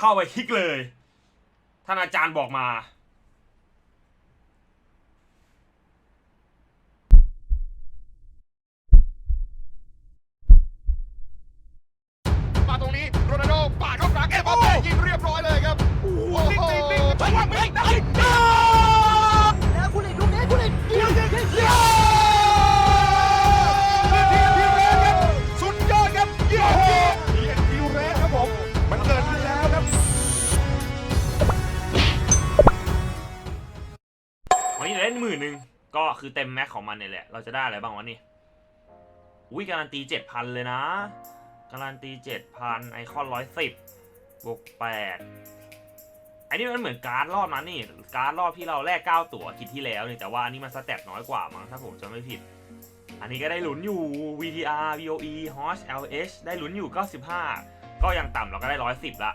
เข้าไปคลิกเลย ท่านอาจารย์บอกมา มาตรงนี้โรนัลโดปาดเข้ากลางเอ็มบัปเป้ยิงเรียบร้อยเลยครับ โอ้โห นิ่งๆนิ่งๆไปวางไม่ได้ คือเต็มแม็กของมันเนี่ยแหละ เราจะได้อะไรบ้างวะนี่ อุ้ยการันตีเจ็ดพันเลยนะ การันตีเจ็ดพันไอคอนร้อยสิบบวกแปดอันนี้มันเหมือนการ์ดรอบนั้นนี่ การ์ดรอบที่เราแลกเก้าตั๋วอาทิตย์ที่แล้วนี่แต่ว่าอันนี้มันสแตทน้อยกว่ามั้งถ้าผมจะไม่ผิด อันนี้ก็ได้ลุ้นอยู่ VTR VOE Hosh LH ได้ลุ้นอยู่ 95 ก็ยังต่ำเราก็ได้ 110 ละ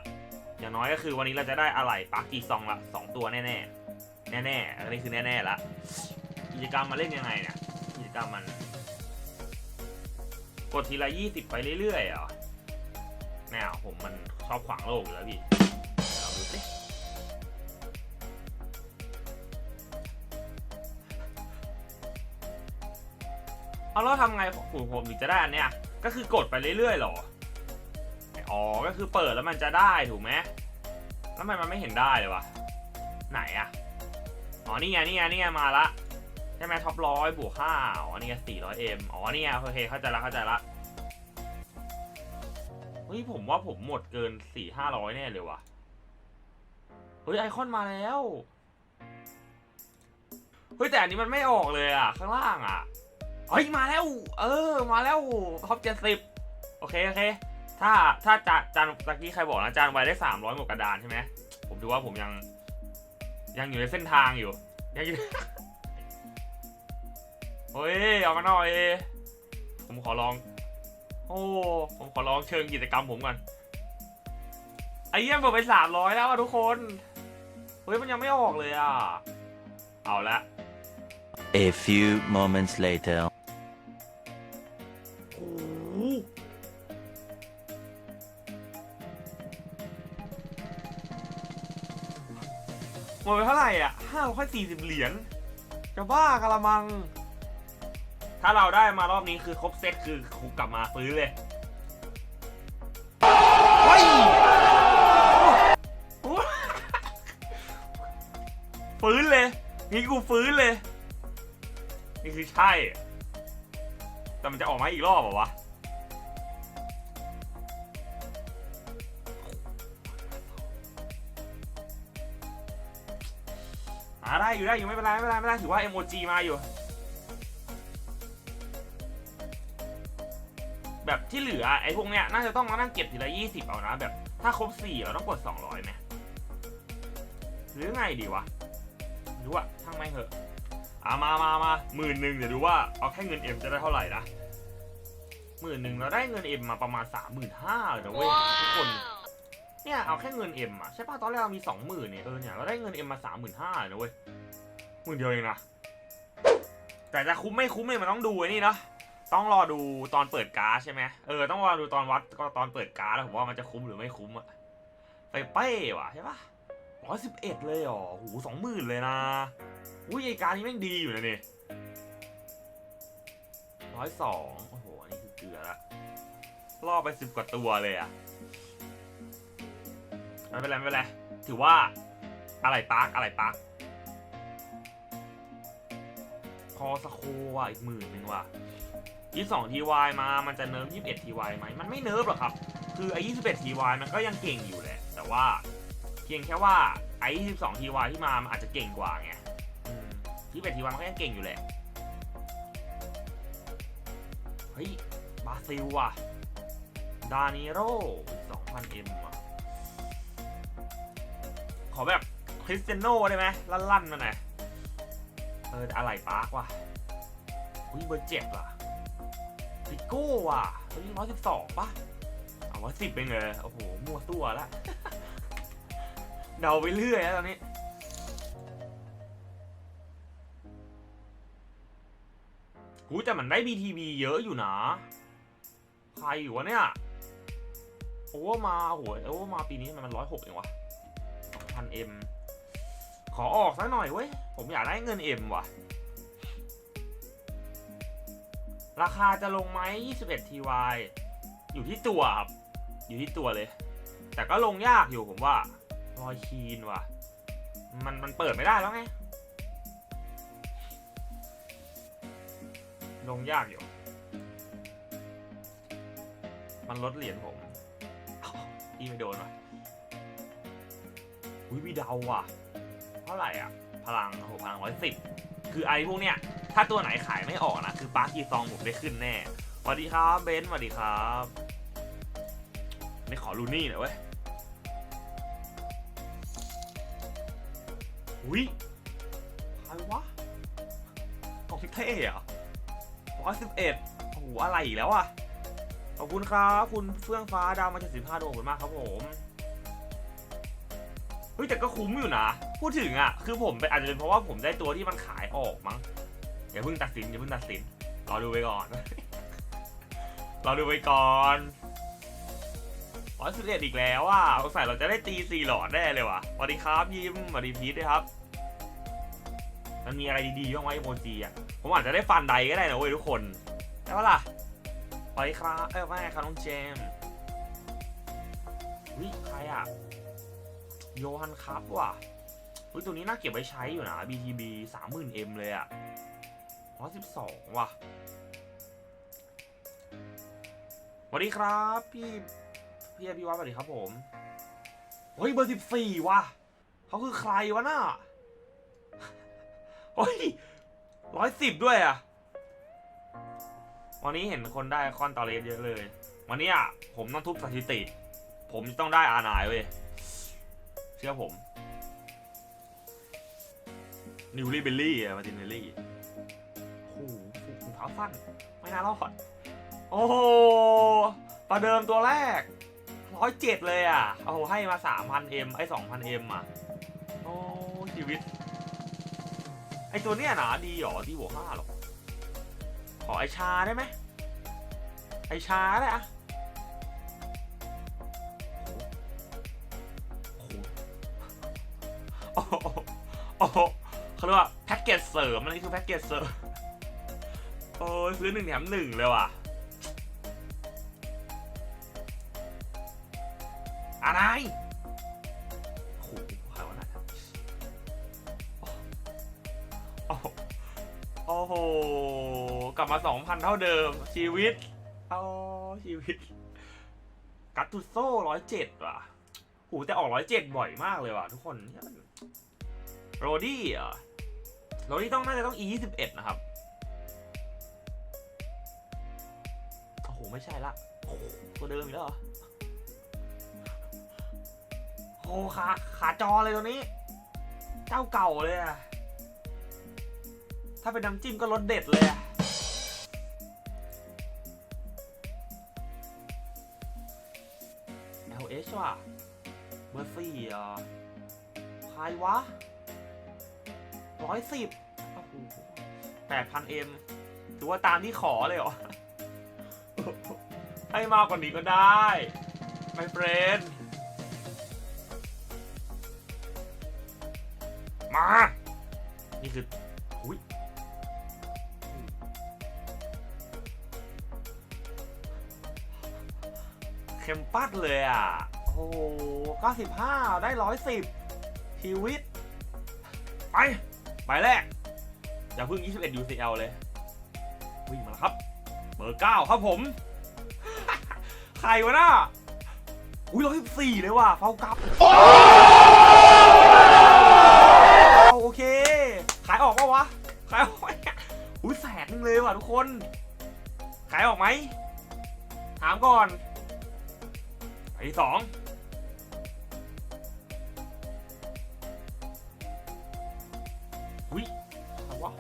อย่างน้อยก็คือวันนี้เราจะได้อะไรปากีซองละสองตัวแน่ ๆ แน่ๆอันนี้คือแน่ ๆ ละ กิจกรรมมาเล่นยังไงเนี่ยกิจกรรมมัน กดทีละยี่สิบไปเรื่อยๆเหรอแนวผมมันชอบขวางโลกอยู่แล้วพี่เดี๋ยวดูสิเอาแล้วทำไงผมผมถึงจะได้อันเนี้ยก็คือกดไปเรื่อยๆหรอ อ๋อ ก็คือเปิดแล้วมันจะได้ถูกไหมแล้วทำไมมันไม่เห็นได้เลยวะ ไหนอะอ๋อ นี่ไง นี่ไง นี่ไง มาละ ใช่ไหมท็อปร้อยบวกห้าอ๋อนี่ไงสี่ร้อยเอ็มอ๋อนี่ไงโอเคเข้าใจละเข้าใจละเฮ้ยผมว่าผมหมดเกินสี่ห้าร้อยแน่เลยว่ะเฮ้ยไอคอนมาแล้วเฮ้ยแต่อันนี้มันไม่ออกเลยอะ ข้างล่างอะเฮ้ยมาแล้ว เออ มาแล้วท็อปเจ็ดสิบโอเคโอเค ถ้าถ้าจานจานตะกี้ใครบอกนะจานไว้ได้สามร้อยหมดกระดานใช่ไหมผมดูว่าผมยัง ยังอยู่ในเส้นทางอยู่ยังอยู่ เฮ้ยเอามาหน่อย ผมขอลอง โอ้ผมขอลองเชิงกิจกรรมผมก่อนไอ้เยี่ยมบอกไปสามร้อยแล้วอะทุกคน เฮ้ยมันยังไม่ออกเลยอะ เอาละ A few moments later. โอ้โหหมดไปเท่าไหร่อะห้าร้อยสี่สิบเหรียญจะบ้ากะละมัง ถ้าเราได้มารอบนี้คือครบเซตคือคุกกลับมาฟื้นเลยเฮ้ยฟื้นเลย นี่กูฟื้นเลย นี่คือใช่ แต่มันจะออกมาอีกรอบเหรอวะหาได้อยู่ได้อยู่ไม่เป็นไรไม่เป็นไรไม่เป็นไรถือว่า MOG มาอยู่ แบบที่เหลือไอ้พวกเนี้ยน่าจะต้องมานั่งเก็บทีละยี่สิบเอานะแบบ ถ้าครบสี่เราต้องกดสองร้อยไหมหรือไงดีวะหรือว่าช่างไม่งเหอะอะมามามาหมื่นหนึ่งเดี๋ยวดูว่าเอาแค่เงินเอ็มจะได้เท่าไหร่นะหมื่นหนึ่งเราได้เงินเอ็มมาประมาณสามหมื่นห้าเลยนะเว้ยทุกคนเนี่ยเอาแค่เงินเอ็มอะใช่ป่ะตอนแรกเรามีสองหมื่นเนี่ยเออเนี่ยเราได้เงินเอ็มมาสามหมื่นห้าเลยนะเว้ยหมื่นเดียวเองนะแต่จะคุ้มไม่คุ้มเนี่ยมันต้องดูไอ้นี่เนาะ ต้องรอดูตอนเปิดการ์ดใช่ไหมเออต้องรอดูตอนวัดก็ตอนเปิดการ์ดแล้วผมว่ามันจะคุ้มหรือไม่คุ้มอะไปเป้ว่ะใช่ป่ะร้อยสิบเอ็ดเลยเหรอโหสองหมื่นเลยนะอุ้ยไอการนี้แม่งดีอยู่นะนี่ร้อยสองโอ้โหอันนี่คือเกลือละล่อไปสิบกว่าตัวเลยอะไม่เป็นไรไม่เป็นไรถือว่าอะไรปาร์กอะไรปาร์กคอสโคว่ะอีกหมื่นหนึ่งว่ะ ยี่สองทีวายมา มันจะเนิร์ฟยี่สิบเอ็ดทีวายไหมมันไม่เนิร์ฟหรอกครับ คือไอ้ยี่สิบเอ็ดทีวายมันก็ยังเก่งอยู่แหละ แต่ว่าเพียงแค่ว่าไอ้ยี่สิบสองทีวายที่มา มันอาจจะเก่งกว่าไงยี่สิบเอ็ดทีวายมันก็ยังเก่งอยู่แหละ เฮ้ย บราซิลว่ะ ดานิโร่สองพันเอ็มว่ะ ขอแบบคริสเตียโน่ได้ไหมลั่นๆมาหน่อย เอออะไรปาร์กว่ะอุ้ยเบอร์เจ็ดว่ะ ฟิโก้ว่ะเฮ้ยร้อยสิบสองป่ะเอาว่าสิบเป็นเลยโอ้โห มั่วตัวละเดาไปเรื่อยแล้วตอนนี้หูแต่มันได้ BTB เยอะอยู่นะ ใครอยู่วะเนี่ย โอเวอร์มาโอ้โอเวอร์มาปีนี้ทำไมมันร้อยหกเองวะพันเอ็มขอออกสักหน่อยเว้ย ผมอยากได้เงินเอ็มว่ะ ราคาจะลงไหม21 TY อยู่ที่ตัวครับ อยู่ที่ตัวเลย แต่ก็ลงยากอยู่ผมว่า รอยคีนว่ะ มันมันเปิดไม่ได้แล้วไง ลงยากอยู่ มันลดเหรียญผมอีไม่โดนว่ะอุ้ยมีดาว่ะ เท่าไหร่อะ พลังโอ้โหพลังร้อยสิบ คือไอ้พวกเนี้ย ถ้าตัวไหนขายไม่ออกนะคือปาร์กีซองผมได้ขึ้นแน่สวัสดีครับเบนซ์สวัสดีครับไม่ขอลูนี่หน่อยเว้ยอุ้ยใครวะกองเท่อะร้อยสิบเอ็ดโอ้โหอะไรอีกแล้วอะขอบคุณครับ คุณเฟื่องฟ้าดาวมาจากสิบห้าดวงคุณมากครับผมเฮ้ยแต่ก็คุ้มอยู่นะ พูดถึงอะ คือผมเป็นอาจจะเป็นเพราะว่าผมได้ตัวที่มันขายออกมั้ง อย่าเพิ่งตัดสินอย่าเพิ่งตัดสินรอดูไปก่อนรอดูไปก่อนร้อยสิบเอ็ดอีกแล้วอะสงสัยเราจะได้ตีสี่หลอดแน่เลยว่ะสวัสดีครับยิมสวัสดีพีทด้วยครับ มันมีอะไรดีๆบ้างไหมโมจิอะ ผมอาจจะได้ฟันใดก็ได้นะเว้ยทุกคนได้ปะล่ะสวัสดีครับ เอ้ยไม่ครับน้องเจมส์วิใครอะ โยฮันครับว่ะอุ้ยตัวนี้น่าเก็บไว้ใช้อยู่นะ BTB 30,000M เลยอะ 112ว่ะสวัสดีครับ พี่พี่พี่วัดสวัสดีครับผม เฮ้ยเบอร์14ว่ะเขาคือใครวะน่ะเฮ้ยร้อยสิบด้วยอะวันนี้เห็นคนได้คอนตอเลสเยอะเลย วันนี้อะผมต้องทุบสถิติ ผมจะต้องได้อานายเว้ย เชื่อผม นิวลี่เบลลี่อะมาตินเนลลี่าสั้นไม่น่ารอด โอ้โห ประเดิมตัวแรกร้อยเจ็ดเลยอะ โอ้โห ให้มาสามพันเอ็มไอ้สองพันเอ็มอะ โอ้ชีวิต ไอตัวเนี้ยนาดีหรอ ดีบวห้าหรอ ขอไอชาได้ไหม ไอชาได้อะโอ้โหโอ้โหเขาเรียกว่าแพ็กเกจเสริม อันนี้คือแพ็กเกจเสริม โอ้ยซื้อหนึ่งแถมหนึ่งเลยว่ะ อะไรโอ้โหใครวะนะโอ้โห กลับมาสองพันเท่าเดิม ชีวิตโอ้ชีวิต กัตตุโซ่ร้อยเจ็ดว่ะโหแต่ออกร้อยเจ็ดบ่อยมากเลยว่ะทุกคน โรดี้อะโรดี้ต้องน่าจะต้อง e 2 1 นะครับ ไม่ใช่ละตัวเดิมอีกแล้วเหรอโอ้โหขาขาจอเลยตัวนี้ เจ้าเก่าเลยอะถ้าเป็นน้ำจิ้มก็รสเด็ดเลยอะ LH ว่ะเบอร์สี่อะใครวะร้อยสิบโอ้โหแปดพันเอ็มถือว่าตามที่ขอเลยเหรอ ให้มากกว่านี้ก็ได้ไม่เฟรนมา นี่คือหุยเข้มปัดเลยอะ โอ้โห95 ได้ 110 ชีวิต ไป ไปแรก อย่าเพิ่ง 21 UCL เลย วิ่งมาแล้วครับ เบอร์ 9 ครับผม ครวะน่ะอุ้ย114เลยว่ะเฝ้ากลับเอาโอเค ขายออกปะวะ ขายออกไหมอุ้ยแสนนึงเลยว่ะทุกคน ขายออกไหม ถามก่อนไปที่สองอุ้ยอะไรวะ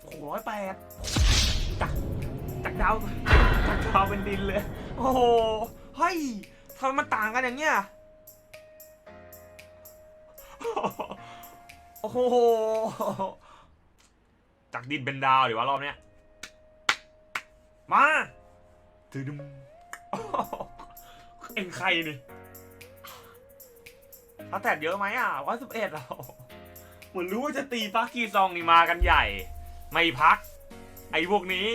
โอ้โหร้อยแปดจาก จากดาวจากดาวเป็นดินเลย โอ้โหเฮ้ยทำไมมันต่างกันอย่างเงี้ยโอ้โหจากดินเป็นดาวดิวะรอบเนี้ยมาตึดึมเอ็งใครนี่เขาแตดเยอะไหมอะว่าสิบเอ็ดเราเหมือนรู้ว่าจะตีปักกีซองนี่มากันใหญ่ ไม่พัก ไอ้พวกนี้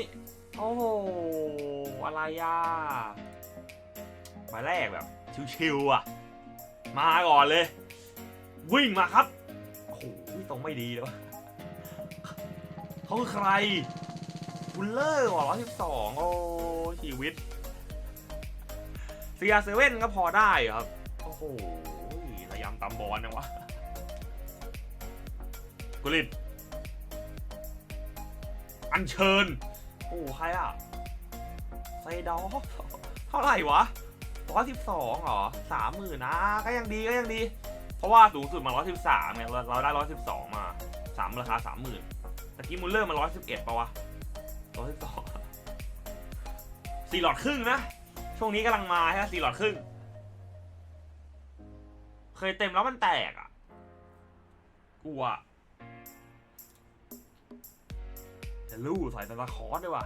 โอ้โห อะไรอะ มาแรกแบบ ชิวๆอะ มาก่อนเลย วิ่งมาครับ โอ้โหตรงไม่ดีเลยวเขาคือใครบุลเลอร์หรอร้อยสิบสองโอ้ชีวิตเซียเซเว่นก็พอได้ครับ โอ้โหระยำตำบอลนะวะกุลิตอัญเชิญ โอ้ใครอะไซดอฟเท่าไหร่วะร้อยสิบสองเหรอสามหมื่นนะ ก็ยังดีก็ยังดี เพราะว่าสูงสุดมาร้อยสิบสามเนี่ยเราเราได้ร้อยสิบสองมาสามราคาสามหมื่นตะกี้มุลเลอร์มาร้อยสิบเอ็ดปะวะร้อยสิบสองสี่หลอดครึ่งนะ ช่วงนี้กำลังมาใช่ไหมสี่หลอดครึ่ง เคยเต็มแล้วมันแตกอะกลัว ลู่ใส่ตาคอสด้วยว่ะ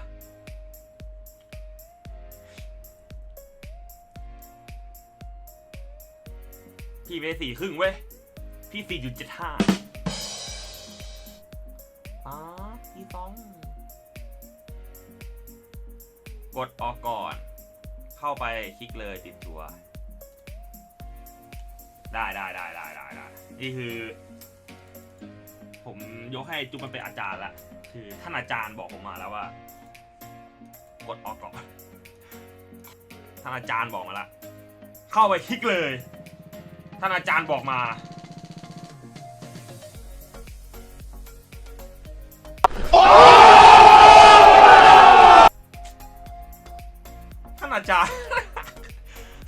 พี่ไม่ได้สี่ครึ่งเว้ย พี่สี่จุดเจ็ดห้าอ๋อพี่ต้อง กดออกก่อน เข้าไปคลิกเลยติดตัว ได้ได้ได้ได้ได้ได้นี่คือ ผมยกให้จุ๊บมันเป็นอาจารย์ละ คือท่านอาจารย์บอกผมมาแล้วว่า กดออกก่อนท่านอาจารย์บอกมาละเข้าไปคลิกเลย ท่านอาจารย์บอกมา ท่านอาจารย์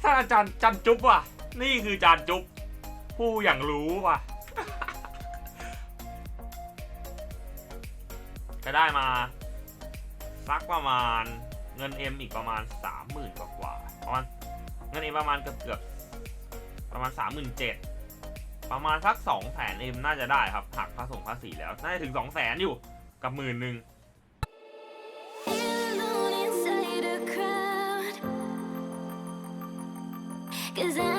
ท่านอาจารย์จันจุ๊บว่ะ นี่คือจานจุ๊บผู้อย่างรู้ว่ะ จะได้มาสักประมาณเงินเอ็มอีกประมาณสามหมื่นกว่าประมาณเงินเอ็มประมาณเกือบเกือบประมาณสามหมื่นเจ็ดประมาณสักสองแสนเอ็มน่าจะได้ครับหักภาษีภาษีแล้ว น่าจะถึงสองแสนอยู่กับหมื่นหนึ่ง Cause I